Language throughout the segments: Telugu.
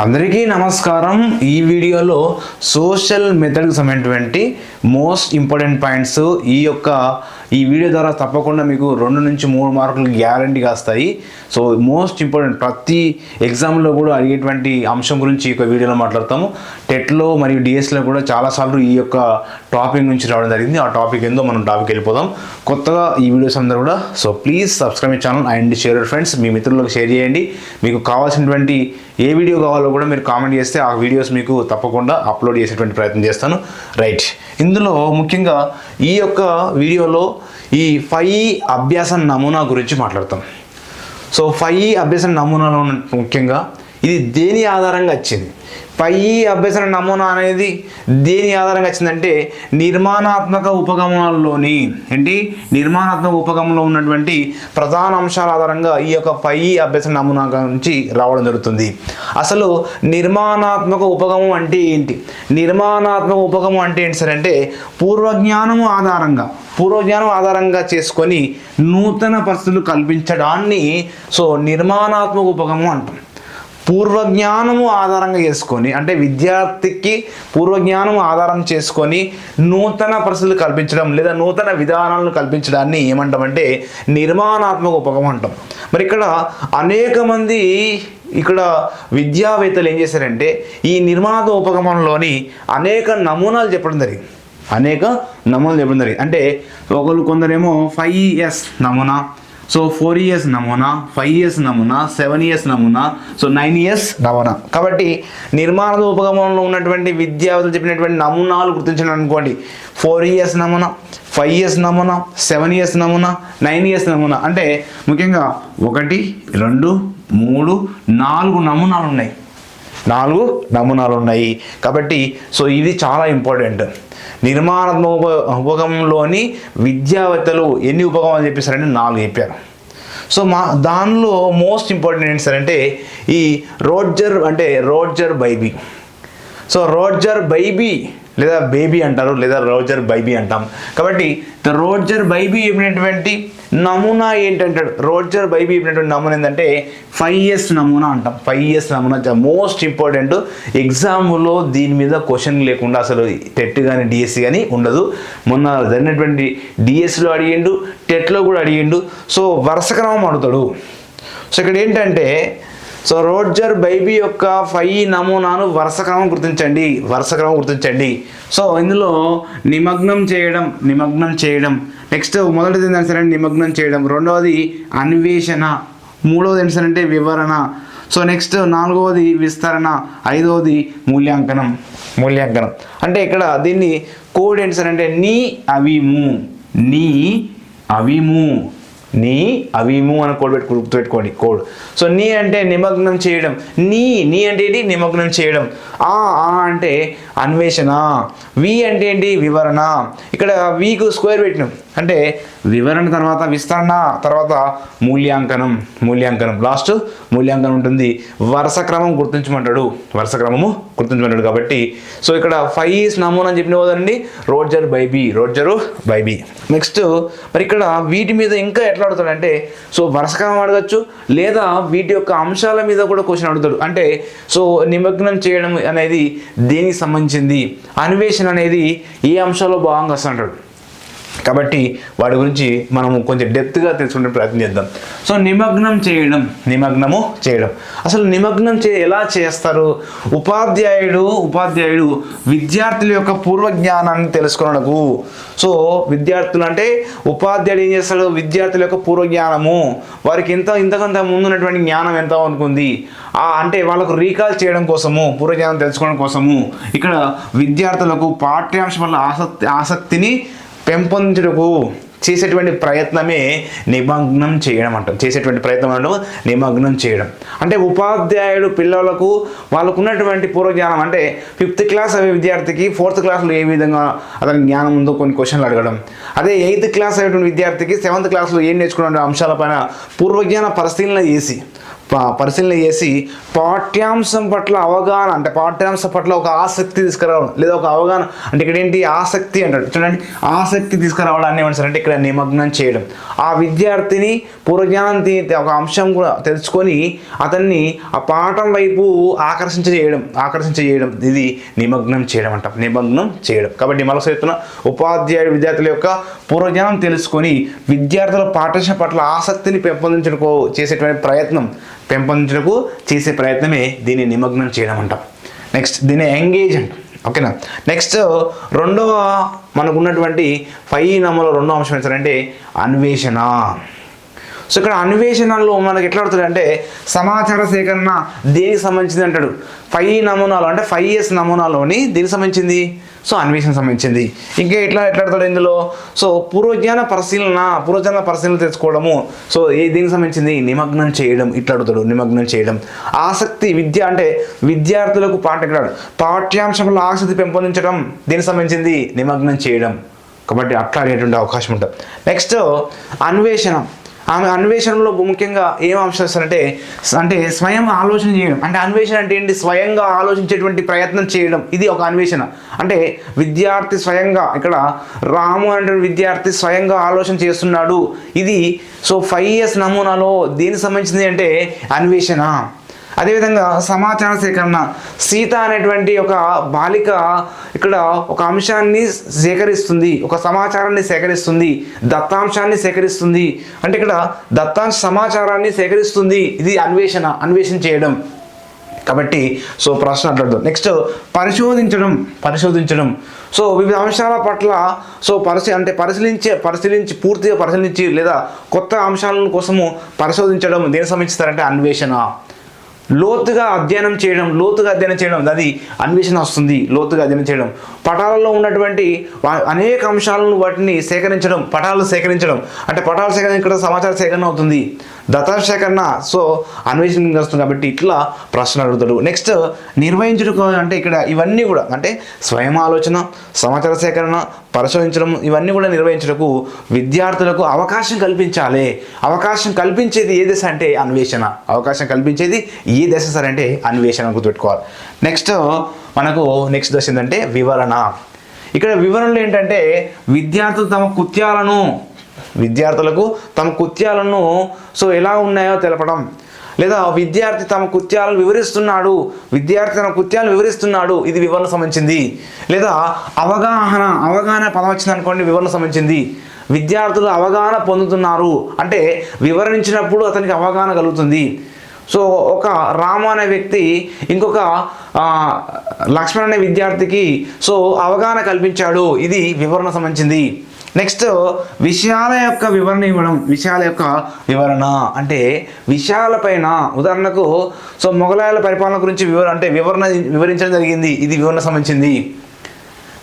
అందరికీ నమస్కారం. ఈ వీడియోలో సోషల్ మెథడ్కి సంబంధించినటువంటి మోస్ట్ ఇంపార్టెంట్ పాయింట్స్ ఈ యొక్క ఈ వీడియో ద్వారా తప్పకుండా మీకు రెండు నుంచి మూడు మార్కులు గ్యారంటీగా వస్తాయి. సో మోస్ట్ ఇంపార్టెంట్ ప్రతి ఎగ్జామ్లో కూడా అడిగేటువంటి అంశం గురించి ఈ యొక్క వీడియోలో మాట్లాడతాము. టెట్లో మరియు డిఎస్లో కూడా చాలాసార్లు ఈ యొక్క టాపిక్ నుంచి రావడం జరిగింది. ఆ టాపిక్ ఏందో మనం టాపిక్ వెళ్ళిపోదాం. కొత్తగా ఈ వీడియోస్ అందరూ కూడా. So please subscribe channel and share friends మీ మిత్రులకు షేర్ చేయండి. మీకు కావాల్సినటువంటి ఏ వీడియో కావాలో కూడా మీరు కామెంట్ చేస్తే ఆ వీడియోస్ మీకు తప్పకుండా అప్లోడ్ చేసేటువంటి ప్రయత్నం చేస్తాను. రైట్ ఇందులో ముఖ్యంగా ఈ యొక్క వీడియోలో ఈ ఫైవ్ అభ్యాస నమూనా గురించి మాట్లాడతాం. సో ఫైవ్ అభ్యాస నమూనాలో ఉన్న ముఖ్యంగా ఇది దేని ఆధారంగా వచ్చింది? పై అభ్యసన నమూనా అనేది దేని ఆధారంగా వచ్చిందంటే నిర్మాణాత్మక ఉపగమనాల్లోని ఏంటి? నిర్మాణాత్మక ఉపగమంలో ఉన్నటువంటి ప్రధాన అంశాల ఆధారంగా ఈ యొక్క పై అభ్యసన నమూనా నుంచి రావడం జరుగుతుంది. అసలు నిర్మాణాత్మక ఉపగమం అంటే ఏంటి? నిర్మాణాత్మక ఉపగమం అంటే ఏంటి సార్ అంటే పూర్వజ్ఞానము ఆధారంగా పూర్వజ్ఞానం ఆధారంగా చేసుకొని నూతన పరిస్థితులు కల్పించడాన్ని సో నిర్మాణాత్మక ఉపగమం అంటాం. పూర్వజ్ఞానము ఆధారంగా చేసుకొని అంటే విద్యార్థికి పూర్వజ్ఞానం ఆధారం చేసుకొని నూతన పరిస్థితులు కల్పించడం లేదా నూతన విధానాలను కల్పించడాన్ని ఏమంటామంటే నిర్మాణాత్మక ఉపగమం అంటాం. మరి ఇక్కడ అనేక మంది ఇక్కడ విద్యావేత్తలు ఏం చేశారంటే ఈ నిర్మాణాత్మక ఉపగమంలోని అనేక నమూనాలు చెప్పడం జరిగింది. అనేక నమూనాలు చెప్పడం జరిగింది. అంటే ఒకరు కొందరేమో ఫైవ్ ఎస్ నమూనా సో ఫోర్ ఇయర్స్ నమూనా ఫైవ్ ఇయర్స్ నమూనా సెవెన్ ఇయర్స్ నమూనా సో నైన్ ఇయర్స్ నమూనా. కాబట్టి నిర్మాణ ఉపగమంలో ఉన్నటువంటి విద్యార్థులు చెప్పినటువంటి నమూనాలు గుర్తించడం అనుకోండి. ఫోర్ ఇయర్స్ నమూనా ఫైవ్ ఇయర్స్ నమూనా సెవెన్ ఇయర్స్ నమూనా నైన్ ఇయర్స్ నమూనా. అంటే ముఖ్యంగా ఒకటి రెండు మూడు నాలుగు నమూనాలు ఉన్నాయి. నాలుగు నమూనాలు ఉన్నాయి కాబట్టి సో ఇది చాలా ఇంపార్టెంట్. నిర్మాణాత్మక ఉప ఉపగమంలోని విద్యావేత్తలు ఎన్ని ఉపగమాలు చెప్పేశారంటే నాలుగు చెప్పారు. సో మా దానిలో మోస్ట్ ఇంపార్టెంట్ ఏంటి సార్ అంటే ఈ రోడ్జర్ అంటే రోడ్జర్ బైబీ. సో రోడ్జర్ బైబీ లేదా బేబీ అంటారు లేదా రోజర్ బైబీ అంటాం. కాబట్టి ద రోజర్ బైబీ చెప్పినటువంటి నమూనా ఏంటంటాడు? రోజర్ బైబీ చెప్పినటువంటి నమూనా ఏంటంటే ఫైవ్ ఇయర్స్ నమూనా అంటాం. ఫైవ్ ఇయర్స్ నమూనా మోస్ట్ ఇంపార్టెంట్ ఎగ్జామ్లో దీని మీద క్వశ్చన్ లేకుండా అసలు టెట్ కానీ డిఎస్సి కానీ ఉండదు. మొన్న జరిగినటువంటి డిఎస్సిలో అడిగిండు టెట్లో కూడా అడిగిండు. సో వరుస క్రమం అడుగుతాడు. సో ఇక్కడ ఏంటంటే సో రోడ్జర్ బైబీ యొక్క ఫైవ్ నమూనాను వరుస క్రమం గుర్తించండి వరుస క్రమం గుర్తించండి. సో ఇందులో నిమగ్నం చేయడం నిమగ్నం చేయడం. నెక్స్ట్ మొదటిది ఏంటంటే నిమగ్నం చేయడం. రెండవది అన్వేషణ. మూడవది ఏంటంటే అంటే వివరణ. సో నెక్స్ట్ నాలుగవది విస్తరణ. ఐదవది మూల్యాంకనం. మూల్యాంకనం. అంటే ఇక్కడ దీన్ని కోడ్ ఏంటి అంటే నీ అవిము. నీ అవిము. నీ అవిము అని కోడ్ పెట్టుకో గుర్తుపెట్టుకోండి కోడ్. సో నీ అంటే నిమగ్నం చేయడం. నీ నీ అంటే ఏంటి? నిమగ్నం చేయడం. ఆ ఆ అంటే అన్వేషణ. వి అంటే ఏంటి? వివరణ. ఇక్కడ వీకు స్క్వేర్ పెట్టినాం. అంటే వివరణ తర్వాత విస్తరణ తర్వాత మూల్యాంకనం మూల్యాంకనం. లాస్ట్ మూల్యాంకనం ఉంటుంది. వరుస క్రమం గుర్తించమంటాడు. వరుస క్రమము గుర్తించమంటాడు కాబట్టి. సో ఇక్కడ ఫైవ్ ఈస్ నమూనా అని చెప్పిన కదండి రోడ్జర్ బైబీ రోడ్జరు బైబీ నెక్స్ట్ మరి ఇక్కడ వీటి మీద ఇంకా ఎట్లా అడుగుతాడంటే సో వరుస క్రమం అడగచ్చు. లేదా వీటి యొక్క అంశాల మీద కూడా క్వశ్చన్ అడుగుతాడు. అంటే సో నిమగ్నం చేయడం అనేది దేనికి సంబంధించింది? అన్వేషణ అనేది ఏ అంశాల్లో భాగంగా వస్తుంటాడు కాబట్టి వాటి గురించి మనము కొంచెం డెప్త్గా తెలుసుకునే ప్రయత్నం చేద్దాం. సో నిమగ్నం చేయడం. నిమగ్నము చేయడం. అసలు నిమగ్నం చే ఎలా చేస్తారు? ఉపాధ్యాయుడు ఉపాధ్యాయుడు విద్యార్థుల యొక్క పూర్వ జ్ఞానాన్ని తెలుసుకున్నకు. సో విద్యార్థులు అంటే ఉపాధ్యాయుడు ఏం చేస్తాడు? విద్యార్థుల యొక్క పూర్వ జ్ఞానము. వారికి ఇంత ఇంతకంత ముందు ఉన్నటువంటి జ్ఞానం ఎంత అనుకుంది? ఆ అంటే వాళ్ళకు రీకాల్ చేయడం కోసము పూర్వజ్ఞానం తెలుసుకోవడం కోసము. ఇక్కడ విద్యార్థులకు పాఠ్యాంశం వల్ల ఆసక్తి ఆసక్తిని పెంపొందించుటకు చేసేటువంటి ప్రయత్నమే నిమగ్నం చేయడం అంటాం. చేసేటువంటి ప్రయత్నం నిమగ్నం చేయడం. అంటే ఉపాధ్యాయుడు పిల్లలకు వాళ్ళకు ఉన్నటువంటి పూర్వజ్ఞానం అంటే ఫిఫ్త్ క్లాస్ అయ్యే విద్యార్థికి ఫోర్త్ క్లాస్లో ఏ విధంగా అతని జ్ఞానం ఉందో కొన్ని క్వశ్చన్లు అడగడం. అదే ఎయిత్ క్లాస్ అయ్యేటువంటి విద్యార్థికి సెవెంత్ క్లాస్లో ఏం నేర్చుకున్న అంశాలపైన పూర్వజ్ఞాన పరిశీలన చేసి పరిశీలన చేసి పాఠ్యాంశం పట్ల అవగాహన అంటే పాఠ్యాంశం పట్ల ఒక ఆసక్తి తీసుకురావడం లేదా ఒక అవగాహన అంటే ఇక్కడ ఏంటి ఆసక్తి అంటాడు. చూడండి ఆసక్తి తీసుకురావడాన్ని ఏమంటారు అంటే ఇక్కడ నిమగ్నం చేయడం. ఆ విద్యార్థిని పూర్వజ్ఞానం ఒక అంశం కూడా తెలుసుకొని అతన్ని ఆ పాఠం వైపు ఆకర్షించ చేయడం ఆకర్షించ చేయడం ఇది నిమగ్నం చేయడం అంటాం. నిమగ్నం చేయడం. కాబట్టి మరొక చెప్తున్నా ఉపాధ్యాయుడు విద్యార్థుల యొక్క పూర్వజ్ఞానం తెలుసుకొని విద్యార్థుల పాఠశాల పట్ల ఆసక్తిని పెంపొందించడానికి చేసేటువంటి ప్రయత్నం పెంపొందించడానికి చేసే ప్రయత్నమే దీన్ని నిమగ్నం చేయడం అంటాం నెక్స్ట్ దీన్ని ఎంగేజ్ అంటాం. ఓకేనా నెక్స్ట్ రెండవ మనకున్నటువంటి ఫైవ్ నమ్మలో రెండో అంశం ఏంటంటే అన్వేషణ. సో ఇక్కడ అన్వేషణలో మనకి ఎట్లా అడుగుతాడు అంటే సమాచార సేకరణ దేనికి సంబంధించింది అంటాడు? ఫైవ్ నమూనాలు అంటే ఫైవ్ ఇయర్స్ నమూనాలోని దేనికి సంబంధించింది? సో అన్వేషణ సంబంధించింది. ఇంకా ఎట్లా ఎట్లా ఇందులో? సో పూర్వజ్ఞాన పరిశీలన పూర్వజ్ఞాన పరిశీలన తెచ్చుకోవడము సో ఏ దీనికి సంబంధించింది? నిమగ్నం చేయడం ఇట్లా అడుగుతాడు నిమగ్నం చేయడం. ఆసక్తి విద్య అంటే విద్యార్థులకు పాఠ పాఠ్యాంశంలో ఆసక్తి పెంపొందించడం దీనికి సంబంధించింది? నిమగ్నం చేయడం. కాబట్టి అట్లా అనేటువంటి అవకాశం ఉంటుంది. నెక్స్ట్ అన్వేషణ. ఆమె అన్వేషణలో ముఖ్యంగా ఏం అంశం వస్తారంటే అంటే స్వయం ఆలోచన చేయడం. అంటే అన్వేషణ అంటే ఏంటి? స్వయంగా ఆలోచించేటువంటి ప్రయత్నం చేయడం. ఇది ఒక అన్వేషణ. అంటే విద్యార్థి స్వయంగా ఇక్కడ రాము అంటే విద్యార్థి స్వయంగా ఆలోచన చేస్తున్నాడు. ఇది సో ఫైవ్ ఇయర్స్ నమూనాలో దేనికి సంబంధించింది అంటే అన్వేషణ. అదేవిధంగా సమాచార సేకరణ. సీత అనేటువంటి ఒక బాలిక ఇక్కడ ఒక అంశాన్ని సేకరిస్తుంది ఒక సమాచారాన్ని సేకరిస్తుంది దత్తాంశాన్ని సేకరిస్తుంది. అంటే ఇక్కడ దత్తాంశ సమాచారాన్ని సేకరిస్తుంది ఇది అన్వేషణ అన్వేషణ చేయడం. కాబట్టి సో ప్రశ్న అట్లాడు నెక్స్ట్ పరిశోధించడం పరిశోధించడం. సో వివిధ అంశాల పట్ల సో పరిశీ అంటే పరిశీలించే పరిశీలించి పూర్తిగా పరిశీలించి లేదా కొత్త అంశాల కోసము పరిశోధించడం దేనికి సంబంధిస్తారంటే అన్వేషణ. లోతుగా అధ్యయనం చేయడం లోతుగా అధ్యయనం చేయడం అది అన్వేషణ వస్తుంది లోతుగా అధ్యయనం చేయడం. పటాలలో ఉన్నటువంటి అనేక అంశాలను వాటిని సేకరించడం పటాలు సేకరించడం. అంటే పటాలు సేకరణ ఇక్కడ సమాచార సేకరణ అవుతుంది. దత్తాంశ సో అన్వేషణ వస్తుంది కాబట్టి ఇట్లా ప్రశ్న అడుగుతాడు. నెక్స్ట్ నిర్వహించడం అంటే ఇక్కడ ఇవన్నీ కూడా అంటే స్వయం ఆలోచన సమాచార సేకరణ పరిశోధించడం ఇవన్నీ కూడా నిర్వహించడకు విద్యార్థులకు అవకాశం కల్పించాలి. అవకాశం కల్పించేది ఏ దశ అంటే అన్వేషణ. అవకాశం కల్పించేది ఏ దశ సరే అంటే అన్వేషణ గుర్తుపెట్టుకోవాలి. నెక్స్ట్ మనకు నెక్స్ట్ దశ ఏంటంటే వివరణ. ఇక్కడ వివరణలు ఏంటంటే విద్యార్థులు తమ కృత్యాలను విద్యార్థులకు తమ కృత్యాలను సో ఎలా ఉన్నాయో తెలపడం. లేదా విద్యార్థి తమ కృత్యాలను వివరిస్తున్నాడు విద్యార్థి తన కృత్యాలను వివరిస్తున్నాడు ఇది వివరణ సంబంధించింది. లేదా అవగాహన అవగాహన పదం వచ్చింది అనుకోండి వివరణ సంబంధించింది. విద్యార్థులు అవగాహన పొందుతున్నారు. అంటే వివరించినప్పుడు అతనికి అవగాహన కలుగుతుంది. సో ఒక రామ అనే వ్యక్తి ఇంకొక లక్ష్మణ్ అనే విద్యార్థికి సో అవగాహన కల్పించాడు. ఇది వివరణ సంబంధించింది. నెక్స్ట్ విషయాల యొక్క వివరణ ఇవ్వడం విషయాల యొక్క వివరణ అంటే విషయాలపైన ఉదాహరణకు సో మొఘలాయల పరిపాలన గురించి వివరణ అంటే వివరణ వివరించడం జరిగింది ఇది వివరణ సంబంధించింది.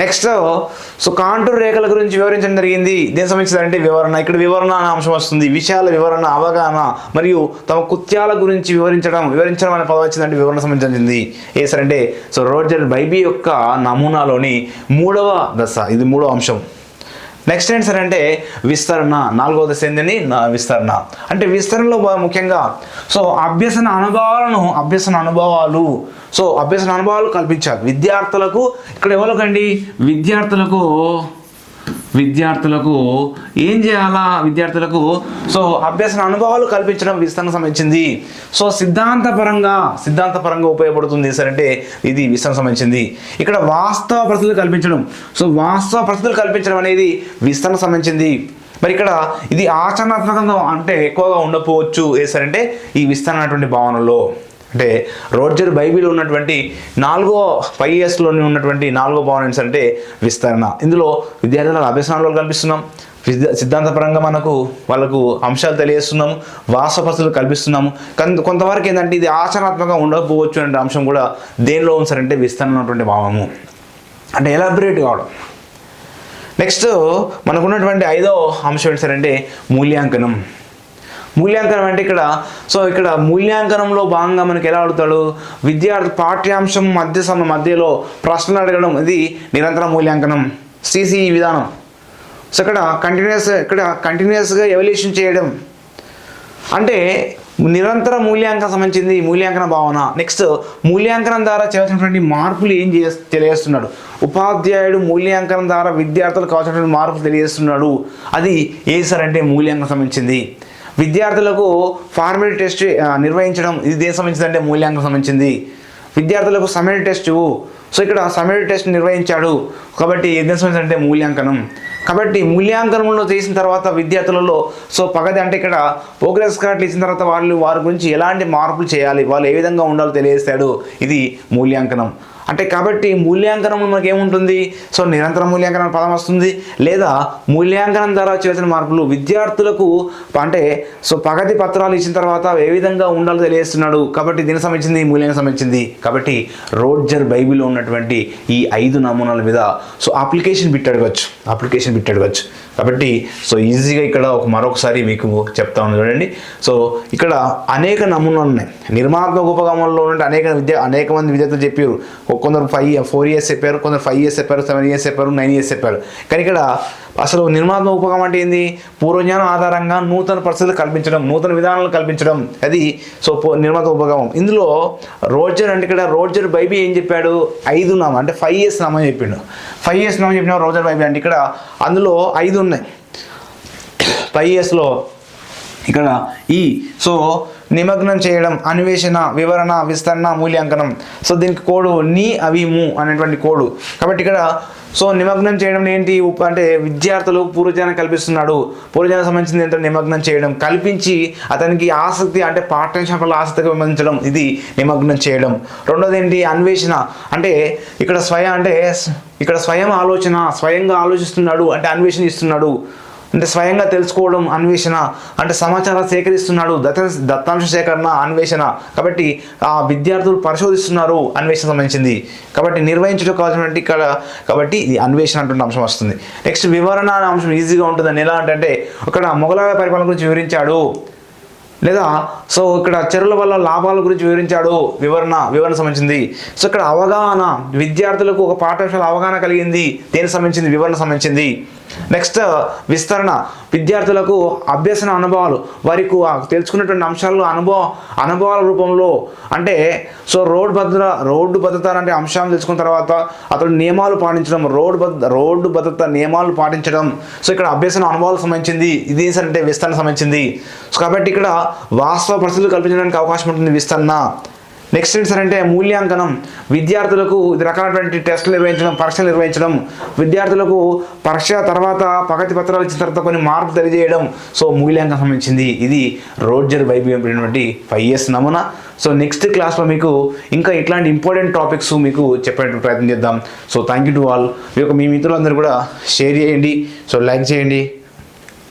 నెక్స్ట్ సో కాంటూర్ రేఖల గురించి వివరించడం జరిగింది దేని సంబంధించింది అంటే వివరణ. ఇక్కడ వివరణ అనే అంశం వస్తుంది విషయాల వివరణ అవగాహన మరియు తమ కృత్యాల గురించి వివరించడం వివరించడం అనే పదం వచ్చిందంటే వివరణ సంబంధించింది ఏ సరే అంటే సో రోజర్ బైబీ యొక్క నమూనాలోని మూడవ దశ ఇది మూడవ అంశం. నెక్స్ట్ ఏంటి సార్ అంటే విస్తరణ నాలుగవ దశ ఏంటని నా విస్తరణ. అంటే విస్తరణలో ముఖ్యంగా సో అభ్యసన అనుభవాలను అభ్యసన అనుభవాలు. సో అభ్యసన అనుభవాలు కల్పించాలి. విద్యార్థులకు ఇక్కడ ఎవరికండి? విద్యార్థులకు విద్యార్థులకు ఏం చేయాలా విద్యార్థులకు? సో అభ్యసన అనుభవాలు కల్పించడం విస్తరణ సంబంధించింది. సో సిద్ధాంతపరంగా సిద్ధాంతపరంగా ఉపయోగపడుతుంది సరంటే అంటే ఇది విస్తరణ సంబంధించింది. ఇక్కడ వాస్తవ పరిస్థితులు కల్పించడం. సో వాస్తవ పరిస్థితులు కల్పించడం అనేది విస్తరణ సంబంధించింది. మరి ఇక్కడ ఇది ఆచరణాత్మకంగా అంటే ఎక్కువగా ఉండకపోవచ్చు ఏ సరంటే ఈ విస్తరణ అటువంటి భావనలో. అంటే రోజర్ బైబిల్ ఉన్నటువంటి నాలుగో ఫైవ్ ఇయర్స్లోని ఉన్నటువంటి నాలుగో పాయింట్స్ సార్ అంటే విస్తరణ. ఇందులో విద్యార్థుల అభ్యసనాలు కల్పిస్తున్నాం. సిద్ధాంతపరంగా మనకు వాళ్ళకు అంశాలు తెలియజేస్తున్నాము వాస్తవ కల్పిస్తున్నాము కానీ కొంతవరకు ఏంటంటే ఇది ఆచరణాత్మకంగా ఉండకపోవచ్చు అనే అంశం కూడా దేనిలో ఉంది సార్ అంటే విస్తరణ ఉన్నటువంటి భావము. అంటే ఎలాబరేట్ కావడం. నెక్స్ట్ మనకున్నటువంటి ఐదో అంశం ఏంటి అంటే మూల్యాంకనం. మూల్యాంకనం అంటే ఇక్కడ సో ఇక్కడ మూల్యాంకనంలో భాగంగా మనకి ఎలా అడుగుతాడు? విద్యార్థి పాఠ్యాంశం మధ్య సమ మధ్యలో ప్రశ్నలు అడగడం ఇది నిరంతర మూల్యాంకనం. సిసిఈ విధానం. సో ఇక్కడ కంటిన్యూస్ ఇక్కడ కంటిన్యూస్గా ఎవల్యూషన్ చేయడం. అంటే నిరంతర మూల్యాంకనం సంబంధించింది మూల్యాంకన భావన. నెక్స్ట్ మూల్యాంకనం ద్వారా చేయాల్సినటువంటి మార్పులు ఏం చే తెలియజేస్తున్నాడు? ఉపాధ్యాయుడు మూల్యాంకనం ద్వారా విద్యార్థులకు కావాల్సినటువంటి మార్పులు తెలియజేస్తున్నాడు. అది ఏ సార్ అంటే మూల్యాంకనం సంబంధించింది. విద్యార్థులకు ఫార్మల్ టెస్ట్ నిర్వహించడం ఇది దేనికి సంబంధించింది అంటే మూల్యాంకనం సంబంధించింది. విద్యార్థులకు సమ్మిట్ టెస్ట్ సో ఇక్కడ సమ్మిట్ టెస్ట్ నిర్వహించాడు. కాబట్టి ఏం సంబంధించింది అంటే మూల్యాంకనం. కాబట్టి మూల్యాంకనంలో చేసిన తర్వాత విద్యార్థులలో సో పగది అంటే ఇక్కడ ప్రోగ్రెస్ కార్డులు ఇచ్చిన తర్వాత వాళ్ళు వారి గురించి ఎలాంటి మార్పులు చేయాలి వాళ్ళు ఏ విధంగా ఉండాలో తెలియజేస్తాడు. ఇది మూల్యాంకనం. అంటే కాబట్టి మూల్యాంకనం మనకి ఏముంటుంది సో నిరంతర మూల్యాంకనం పదం వస్తుంది. లేదా మూల్యాంకనం ద్వారా చేసిన మార్పులు విద్యార్థులకు అంటే సో పగతి పత్రాలు ఇచ్చిన తర్వాత ఏ విధంగా ఉండాలో తెలియజేస్తున్నాడు. కాబట్టి దీనికి సంబంధించింది మూల్యాంకనం సంబంధించింది. కాబట్టి రోడ్జర్ బైబిల్లో ఉన్నటువంటి ఈ ఐదు నమూనాల మీద సో అప్లికేషన్ బిట్ అడగచ్చు. అప్లికేషన్ బిట్ అడగచ్చు. కాబట్టి సో ఈజీగా ఇక్కడ ఒక మరొకసారి మీకు చెప్తా ఉంది చూడండి. సో ఇక్కడ అనేక నమూనాలు ఉన్నాయి. నిర్మాణాత్మక ఉపగమంలో ఉన్న అనేక విద్య అనేక మంది విద్యార్థులు చెప్పారు. కొందరు ఫైవ్ ఫోర్ ఇయర్స్ చెప్పారు కొందరు ఫైవ్ ఇయర్స్ చెప్పారు సెవెన్ ఇయర్స్ చెప్పారు నైన్ ఇయర్స్ చెప్పారు. కానీ ఇక్కడ అసలు నిర్మాత్మక ఉపగమం అంటే ఏంది? పూర్వజ్ఞానం ఆధారంగా నూతన పరిస్థితులు కల్పించడం నూతన విధానాలు కల్పించడం. అది సో నిర్మాత్మక ఉపగమం ఇందులో రోజర్ అంటే ఇక్కడ రోడ్జర్ బైబీ ఏం చెప్పాడు? ఐదు నామ అంటే ఫైవ్ ఇయర్స్ నామని చెప్పిండు. ఫైవ్ ఇయర్స్ నామని చెప్పిన రోజర్ బైబీ అంటే ఇక్కడ అందులో ఐదు ఉన్నాయి. ఫైవ్ ఇయర్స్లో ఇక్కడ ఈ సో నిమగ్నం చేయడం అన్వేషణ వివరణ విస్తరణ మూల్యాంకనం. సో దీనికి కోడు నీ అవి ము అనేటువంటి కోడు. కాబట్టి ఇక్కడ సో నిమగ్నం చేయడం ఏంటి? అంటే విద్యార్థులు పూర్వజ్ఞానం కల్పిస్తున్నాడు. పూర్వజ్ఞానం సంబంధించింది ఏంటంటే నిమగ్నం చేయడం. కల్పించి అతనికి ఆసక్తి అంటే పాఠ్యాంశం పట్ల ఆసక్తిగా విమర్శించడం. ఇది నిమగ్నం చేయడం. రెండోది ఏంటి? అన్వేషణ. అంటే ఇక్కడ స్వయం అంటే ఇక్కడ స్వయం ఆలోచన స్వయంగా ఆలోచిస్తున్నాడు అంటే అన్వేషణ ఇస్తున్నాడు. అంటే స్వయంగా తెలుసుకోవడం అన్వేషణ అంటే సమాచారం సేకరిస్తున్నాడు దత్త దత్తాంశ సేకరణ అన్వేషణ. కాబట్టి ఆ విద్యార్థులు పరిశోధిస్తున్నారు అన్వేషణ సంబంధించింది. కాబట్టి నిర్వహించడం కావాల్సినటువంటి ఇక్కడ కాబట్టి ఇది అన్వేషణ అంటున్న అంశం వస్తుంది. నెక్స్ట్ వివరణ అనే అంశం ఈజీగా ఉంటుందని ఎలా అంటే అక్కడ మొఘలాయ పరిపాలన గురించి వివరించాడు. లేదా సో ఇక్కడ చెరువుల వల్ల లాభాల గురించి వివరించాడు వివరణ వివరణ సంబంధించింది. సో ఇక్కడ అవగాహన విద్యార్థులకు ఒక పాఠశాల అవగాహన కలిగింది. దేనికి సంబంధించింది? వివరణ సంబంధించింది. నెక్స్ట్ uh, విస్తరణ. విద్యార్థులకు అభ్యసన అనుభవాలు. వారికి తెలుసుకున్నటువంటి అంశాలు అనుభవ అనుభవాల రూపంలో అంటే సో రోడ్డు భద్రత రోడ్డు భద్రత అంటే అంశాలను తెలుసుకున్న తర్వాత అతడు నియమాలు పాటించడం రోడ్డు భద్ర రోడ్డు భద్రత నియమాలు పాటించడం. సో ఇక్కడ అభ్యసన అనుభవాలకు సంబంధించింది. ఇది అంటే విస్తరణ సంబంధించింది. సో కాబట్టి ఇక్కడ వాస్తవ పరిస్థితులు కల్పించడానికి అవకాశం ఉంటుంది విస్తరణ. నెక్స్ట్ ఏంటి సార్ అంటే మూల్యాంకనం. విద్యార్థులకు ఇది రకాలైనటువంటి టెస్టులు నిర్వహించడం పరీక్షలు నిర్వహించడం. విద్యార్థులకు పరీక్ష తర్వాత పగతి పత్రాలు ఇచ్చిన తర్వాత కొన్ని మార్పులు తెలియజేయడం. సో మూల్యాంకనం సంబంధించింది. ఇది రోడ్జర్ బైబీ ఫైవ్ ఇయర్స్ నమూనా. సో నెక్స్ట్ క్లాస్లో మీకు ఇంకా ఇట్లాంటి ఇంపార్టెంట్ టాపిక్స్ మీకు చెప్పేటువంటి ప్రయత్నం చేద్దాం. So thank you to all మీ యొక్క మీ మిత్రులందరూ కూడా షేర్ చేయండి. సో లైక్ చేయండి.